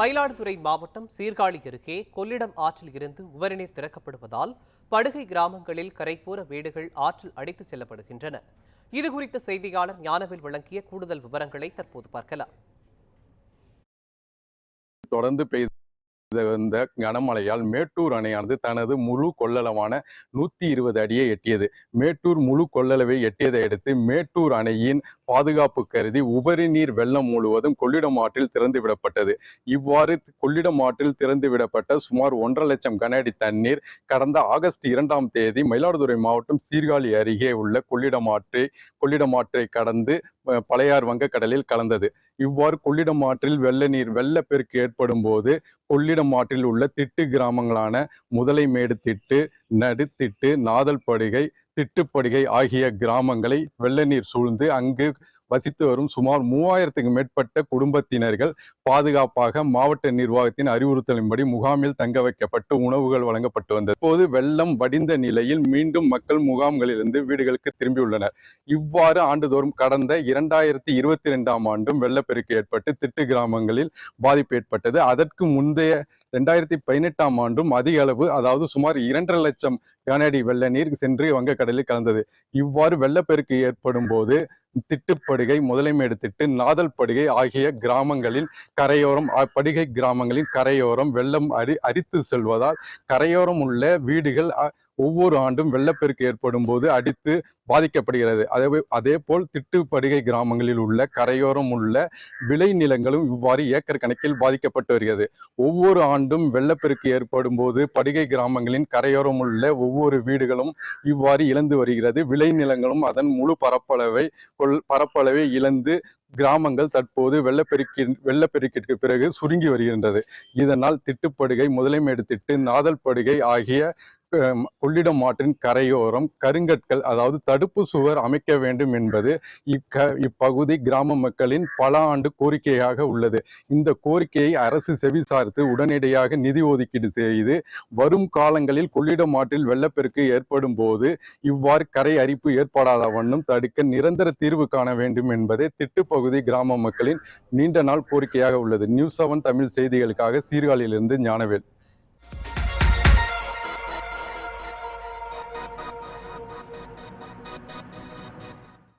மயிலாடுதுறை மாவட்டம் சீர்காழி அருகே கொள்ளிடம் ஆற்றில் இருந்து உபரிநீர் திறக்கப்படுவதால் படுகை கிராமங்களில் கரைப்போர வீடுகள் ஆற்றில் அடித்துச் செல்லப்படுகின்றன. இது குறித்த செய்தியாளர் ஞானவேல் வழங்கிய கூடுதல் விவரங்களை தற்போது பார்க்கலாம். தொடர்ந்து பெய்த வந்த கனமழையால் மேட்டூர் அணையானது தனது முழு கொள்ளளவான நூத்தி இருபது அடியை எட்டியது. மேட்டூர் முழு கொள்ளளவை எட்டியதை அடுத்து மேட்டூர் அணையின் பாதுகாப்பு கருதி உபரி நீர் வெள்ளம் முழுவதும் கொள்ளிடம் ஆற்றில் திறந்து விடப்பட்டது இவ்வாறு கொள்ளிடம் ஆற்றில் திறந்து விடப்பட்ட சுமார் ஒன்றரை லட்சம் கன அடி தண்ணீர் கடந்த ஆகஸ்ட் இரண்டாம் தேதி மயிலாடுதுறை மாவட்டம் சீர்காழி அருகே உள்ள கொள்ளிடம் ஆற்றை கொள்ளிடம் ஆற்றை கடந்து பழையார் வங்கக்கடலில் கலந்தது. இவ்வாறு கொள்ளிடம் ஆற்றில் வெள்ள நீர் வெள்ளப்பெருக்கு ஏற்படும் போது கொள்ளிடம் ஆற்றில் உள்ள திட்டு கிராமங்களான முதலைமேடு திட்டு நடுத்திட்டு நாதல் படுகை திட்டுப்படுகை ஆகிய கிராமங்களை வெள்ள நீர் சூழ்ந்து அங்கு வசித்து வரும் சுமார் மூவாயிரத்துக்கு மேற்பட்ட குடும்பத்தினர்கள் பாதுகாப்பாக மாவட்ட நிர்வாகத்தின் அறிவுறுத்தலின்படி முகாமில் தங்க வைக்கப்பட்டு உணவுகள் வழங்கப்பட்டு வந்தது. இப்போது வெள்ளம் வடிந்த நிலையில் மீண்டும் மக்கள் முகாம்களிலிருந்து வீடுகளுக்கு திரும்பியுள்ளனர் இவ்வாறு ஆண்டுதோறும் கடந்த இரண்டாயிரத்தி இருபத்தி ரெண்டாம் ஆண்டும் வெள்ளப்பெருக்கு ஏற்பட்டு திட்டு கிராமங்களில் பாதிப்பு ஏற்பட்டது. அதற்கு முந்தைய ரெண்டாயிரத்தி பதினெட்டாம் ஆண்டும் அதிக அளவு அதாவது சுமார் இரண்டரை லட்சம் கனடி வெள்ள நீர் சென்று வங்கக்கடலில் கலந்தது. இவ்வாறு வெள்ளப்பெருக்கு ஏற்படும் போது திட்டுப்படுகை முதலைமேடு திட்டு நாதல் படுகை ஆகிய கிராமங்களில் கரையோரம் படுகை கிராமங்களின் கரையோரம் வெள்ளம் அரி அரித்து செல்வதால் கரையோரம் உள்ள வீடுகள் அ, ஒவ்வொரு ஆண்டும் வெள்ளப்பெருக்கு ஏற்படும் போது அடித்து பாதிக்கப்படுகிறது. அதே அதே போல் திட்டுப்படுகை கிராமங்களில் உள்ள கரையோரம் உள்ள விளை நிலங்களும் இவ்வாறு ஏக்கர் கணக்கில் பாதிக்கப்பட்டு வருகிறது. ஒவ்வொரு ஆண்டும் வெள்ளப்பெருக்கு ஏற்படும் போது படுகை கிராமங்களின் கரையோரம் உள்ள ஒவ்வொரு வீடுகளும் இவ்வாறு இழந்து வருகிறது. விளைநிலங்களும் அதன் முழு பரப்பளவை கொள் பரப்பளவை இழந்து கிராமங்கள் தற்போது வெள்ளப்பெருக்கி வெள்ளப்பெருக்கிற்கு பிறகு சுருங்கி வருகின்றது. இதனால் திட்டுப்படுகை முதலைமேடு திட்டு நாதல் படுகை ஆகிய கொள்ளிடம் ஆற்றின் கரையோரம் கருங்கற்கள் அதாவது தடுப்பு சுவர் அமைக்க வேண்டும் என்பது இக்க இப்பகுதி கிராம மக்களின் பல ஆண்டு கோரிக்கையாக உள்ளது. இந்த கோரிக்கையை அரசு செவிசார்த்து உடனடியாக நிதி ஒதுக்கீடு செய்து வரும் காலங்களில் கொள்ளிடம் ஆற்றில் வெள்ளப்பெருக்கு ஏற்படும் போது இவ்வாறு கரை அரிப்பு ஏற்படாத வண்ணம் தடுக்க நிரந்தர தீர்வு காண வேண்டும் என்பதே திட்டுப்பகுதி கிராம மக்களின் நீண்ட நாள் கோரிக்கையாக உள்ளது. நியூஸ் செவன் தமிழ் செய்திகளுக்காக சீர்காழியிலிருந்து ஞானவேல்.